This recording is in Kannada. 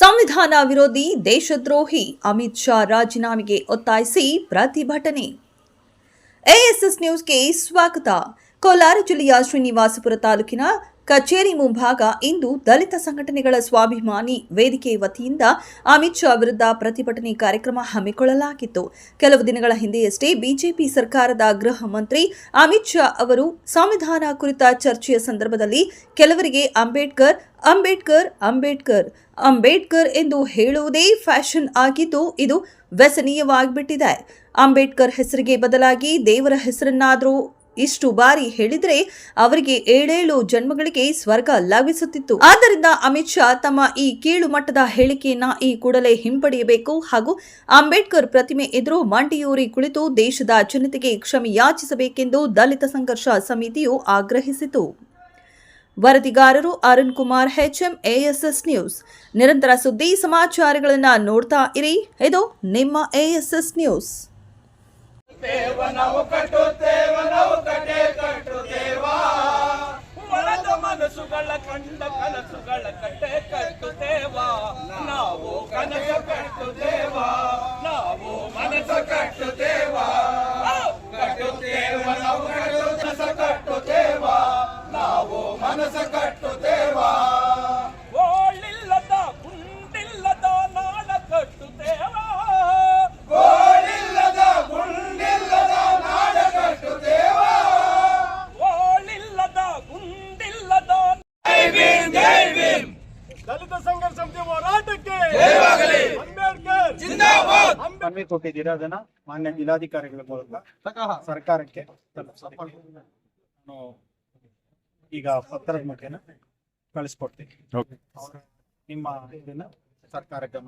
ಸಂವಿಧಾನ ವಿರೋಧಿ ದೇಶದ್ರೋಹಿ ಅಮಿತ್ ಶಾ ರಾಜೀನಾಮೆಗೆ ಒತ್ತಾಯಿಸಿ ಪ್ರತಿಭಟನೆ. ಎಎಸ್ಎಸ್ ನ್ಯೂಸ್ಗೆ ಸ್ವಾಗತ. ಕೋಲಾರ ಜಿಲ್ಲೆಯ ಶ್ರೀನಿವಾಸಪುರ ತಾಲೂಕಿನ ಕಚೇರಿ ಮುಂಭಾಗ ಇಂದು ದಲಿತ ಸಂಘಟನೆಗಳ ಸ್ವಾಭಿಮಾನಿ ವೇದಿಕೆ ವತಿಯಿಂದ ಅಮಿತ್ ಶಾ ವಿರುದ್ಧ ಪ್ರತಿಭಟನೆ ಕಾರ್ಯಕ್ರಮ ಹಮ್ಮಿಕೊಳ್ಳಲಾಗಿತ್ತು. ಕೆಲವು ದಿನಗಳ ಹಿಂದೆಯಷ್ಟೇ ಬಿಜೆಪಿ ಸರ್ಕಾರದ ಗೃಹ ಮಂತ್ರಿ ಅಮಿತ್ ಶಾ ಅವರು ಸಂವಿಧಾನ ಕುರಿತ ಚರ್ಚೆಯ ಸಂದರ್ಭದಲ್ಲಿ ಕೆಲವರಿಗೆ ಅಂಬೇಡ್ಕರ್ ಅಂಬೇಡ್ಕರ್ ಅಂಬೇಡ್ಕರ್ ಅಂಬೇಡ್ಕರ್ ಎಂದು ಹೇಳುವುದೇ ಫ್ಯಾಷನ್ ಆಗಿದ್ದು ಇದು ವ್ಯಸನೀಯವಾಗಿಬಿಟ್ಟಿದೆ. ಅಂಬೇಡ್ಕರ್ ಹೆಸರಿಗೆ ಬದಲಾಗಿ ದೇವರ ಹೆಸರನ್ನಾದರೂ ಇಷ್ಟು ಬಾರಿ ಹೇಳಿದ್ರೆ ಅವರಿಗೆ ಏಳೇಳು ಜನ್ಮಗಳಿಗೆ ಸ್ವರ್ಗ ಲಭಿಸುತ್ತಿತ್ತು. ಆದ್ದರಿಂದ ಅಮಿತ್ ಶಾ ತಮ್ಮ ಈ ಕೀಳು ಮಟ್ಟದ ಹೇಳಿಕೆಯನ್ನ ಈ ಕೂಡಲೇ ಹಿಂಪಡೆಯಬೇಕು ಹಾಗೂ ಅಂಬೇಡ್ಕರ್ ಪ್ರತಿಮೆ ಎದುರು ಮಂಡಿಯೂರಿ ಕುಳಿತು ದೇಶದ ಜನತೆಗೆ ಕ್ಷಮೆ ಯಾಚಿಸಬೇಕೆಂದು ದಲಿತ ಸಂಘರ್ಷ ಸಮಿತಿಯು ಆಗ್ರಹಿಸಿತು. ವರದಿಗಾರರು Arun Kumar, HM ASS news. ನಿರಂತರ ಸುದ್ದಿ ಸಮಾಚಾರಗಳನ್ನು ನೋಡ್ತಾ ಇರಿ. ಇದು ನಿಮ್ಮ ಎಎಸ್ಎಸ್ ನ್ಯೂಸ್. ನಾವು ಕಟ್ಟುತ್ತೇವ, ನಾವು ಕಟ್ಟೆ ದೇವಾ ಒಳದ ಮನಸ್ಸುಗಳ ಕಂಡ ಕನಸುಗಳ ಕಟ್ಟೆ ಕಟ್ಟುತ್ತೇವ. ನಾವು ಕನಸು ಕಟ್ಟು ದೇವಾ ನಾವು ಮನಸ್ಸು ಕಟ್ಟುತ್ತೇವ. ಕಟ್ಟುತ್ತೇವ, ನಾವು ಕನಸ ದೇವಾ ನಾವು ಮನಸ್ಸು ಸಂಘರ್ಷ ಸಮಿತಿ ಹೋರಾಟಕ್ಕೆ ಅಂಬೇಡ್ಕರ್. ಕೊಟ್ಟಿದ್ದೀರಾ ಅದನ್ನ ಮಾನ್ಯ ಜಿಲ್ಲಾಧಿಕಾರಿಗಳ ಮೂಲಕ? ಸರ್ಕಾರಕ್ಕೆ. ಈಗ ಪತ್ರದ ಮುಖೇನ ಕಳಿಸ್ಕೊಡ್ತೀನಿ. ನಿಮ್ಮ ಇದನ್ನ ಸರ್ಕಾರಕ್ಕೆ.